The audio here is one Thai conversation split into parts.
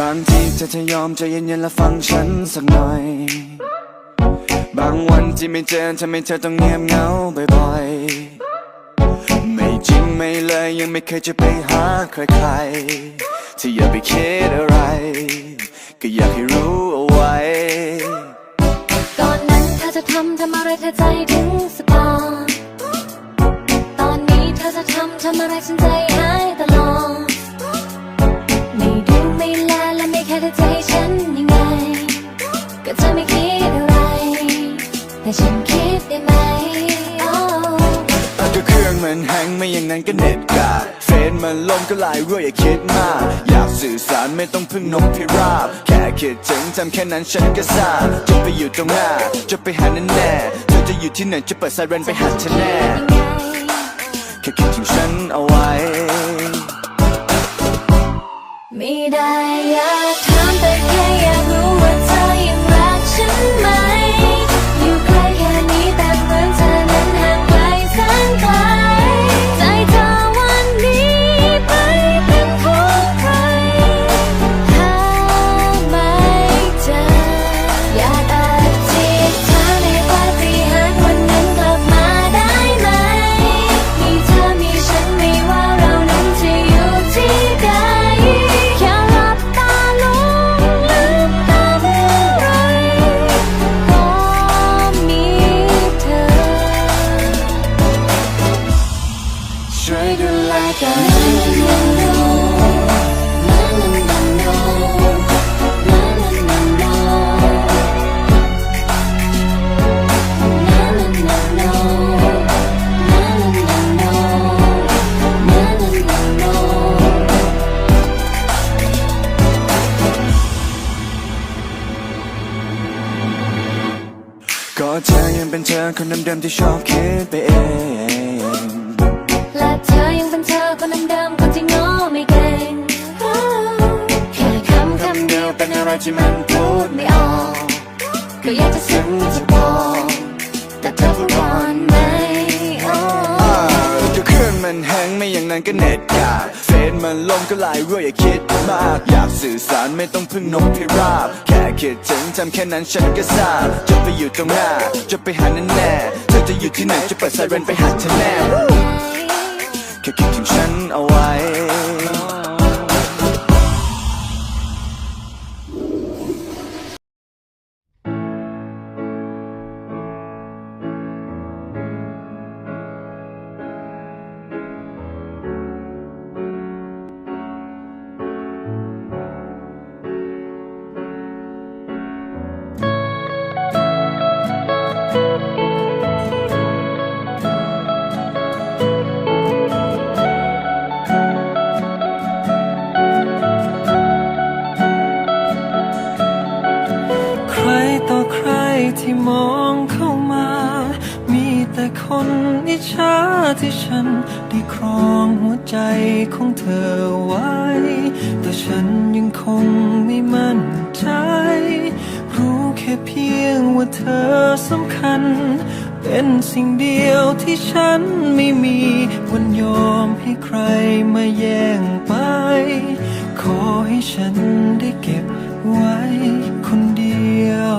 บางทีเธอจะยอมใจเย็นๆและฟังฉันสักหน่อย บางวันที่ไม่เจอทำให้เธอต้องเงียบเหงาบ่อยๆ ไม่จริงไม่เลยยังไม่เคยจะไปหาใครๆที่อย่าไปคิดอะไร ก็อยากให้รู้ ก็ลายรั่วอย่าคิดมาก อยากสื่อสารไม่ต้องพึ่งนกพิราบ แค่คิดถึงทำแค่นั้นฉันก็ทราบจะไปอยู่ตรงหน้า จะไปหาแน่แน่ๆเธอจะอยู่ที่ไหนจะเปิดไซเรนไปหาเธอแน่แค่คิดถึงฉันเอาไว้ ไม่ได้อยากถามแต่แค่ เป็นเธอคนเดิมๆที่ชอบคิดไปเองและเธอยังเป็นเธอคนเดิมๆคนที่ง้อไม่เก่งแค่คำคำเดียวเป็นอะไรที่มันพูดไม่ออกก็อยากจะซึ้งจะบอกแต่เธอ ไม่อย่างนั้นก็เน็ตกาดเฟซมันลมก็ลายรั่วอย่าคิดมาก อยากสื่อสารไม่ต้องพึ่งนกพิราบ แค่คิดถึงทำแค่นั้นฉันก็ทราบจะไปอยู่ตรงหน้า จะไปหาแน่แน่ๆเธอจะอยู่ที่ไหนจะเปิดไซเรนไปหาเธอแน่แค่คิดถึงฉันเอาไว้ ยังคงไม่มั่นใจ รู้แค่เพียงว่าเธอสำคัญ เป็นสิ่งเดียวที่ฉันไม่มีวันยอมให้ใครมาแย่งไป ขอให้ฉันได้เก็บไว้คนเดียว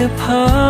แต่เพ้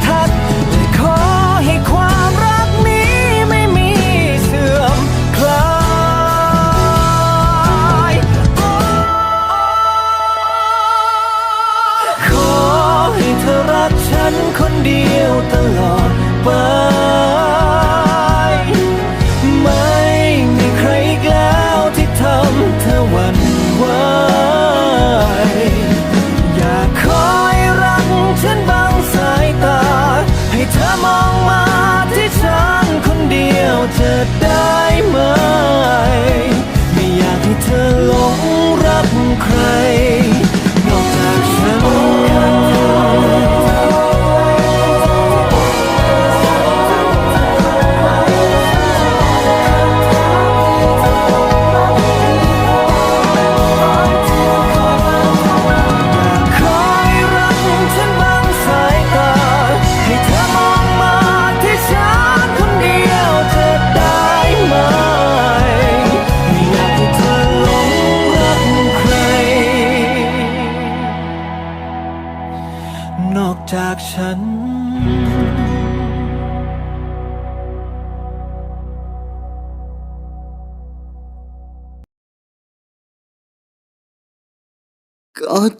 ใ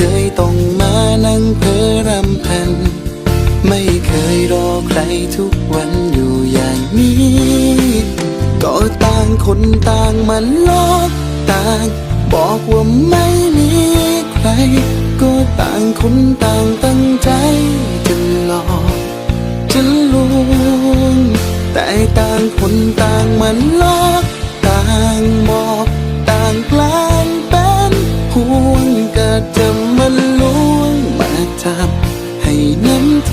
เคยต้องมานั่งเพ้อรำพัน ไม่เคยรอใครทุกวันอยู่อย่างนี้ ก็ต่างคนต่างมาลอกต่าง บอกว่าไม่มีใคร ก็ต่างคนต่างตั้งใจจะหลอกจะลวงแต่ต่างคนต่างมาลอกต่างบอกต่างแกล้งเป็นห่วงก็จะ ทำให้น้ำใจ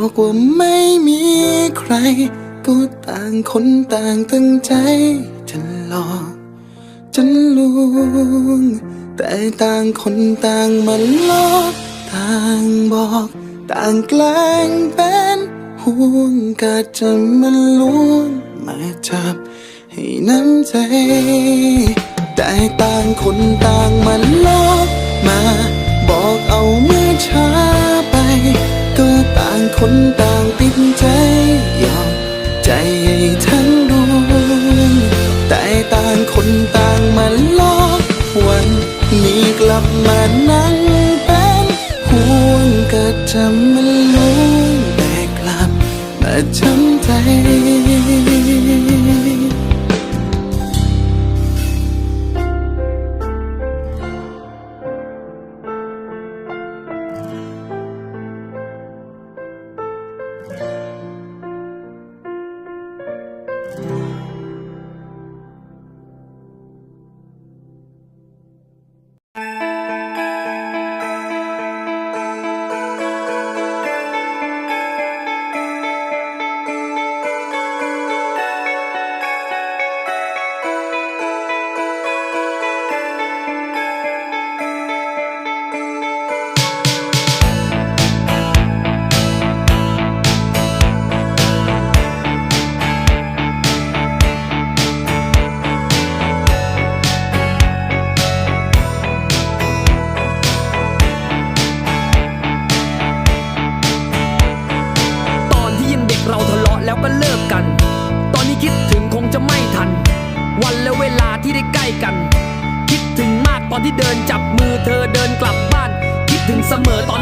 บอกว่าไม่มีใคร ก็ต่างคนต่างตั้งใจจะหลอกจนลวง แต่ต่างคนต่างมันลอกต่างบอก ต่างแกล้งเป็นห่วงกะจะมันลวงมาจับให้น้ำใจ แต่ต่างคนต่างมันลอกมา บอกเอาเมื่อช้า ต่างคนต่างติดใจยอมใจให้ทั้ง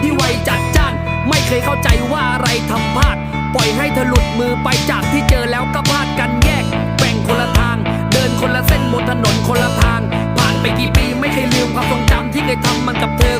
ที่ไวจัดจ้าน ไม่เคยเข้าใจว่าอะไรทำพลาด ปล่อยให้เธอหลุดมือไปจากที่เจอแล้วก็พลาดกันแยก แบ่งคนละทาง เดินคนละเส้นบนถนนคนละทาง ผ่านไปกี่ปีไม่เคยลืมความทรงจำที่เคยทำมันกับเธอ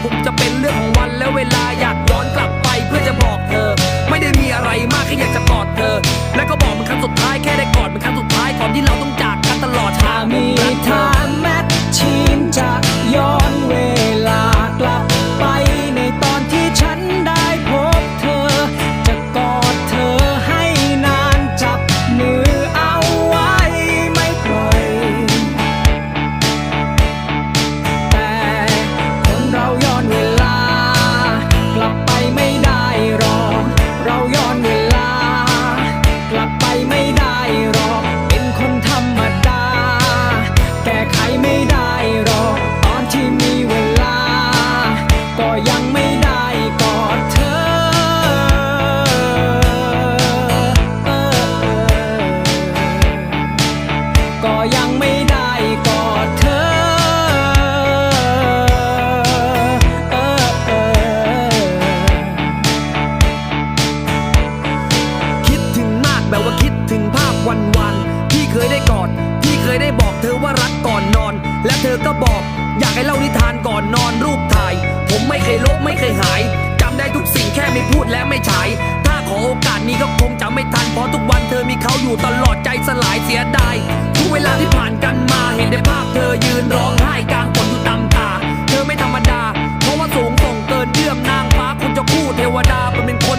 ธอก็บอก อยากให้เล่านิทานก่อนนอนรูปถ่าย ผมไม่เคยลบไม่เคยหายจำได้ทุกสิ่งแค่ไม่พูดและไม่ฉาย ถ้าขอโอกาสนี้ก็คงจะไม่ทันเพราะทุกวันเธอมีเขาอยู่ตลอดใจสลายเสียดายทุกเวลาที่ผ่านกันมาเห็นได้ภาพเธอยืนร้องไห้กลางฝนอยู่ตาตา เธอไม่ธรรมดา เพราะว่าสูงส่งเกินเยื่อมนางฟ้าคุณจะคู่เทวดาเป็นคน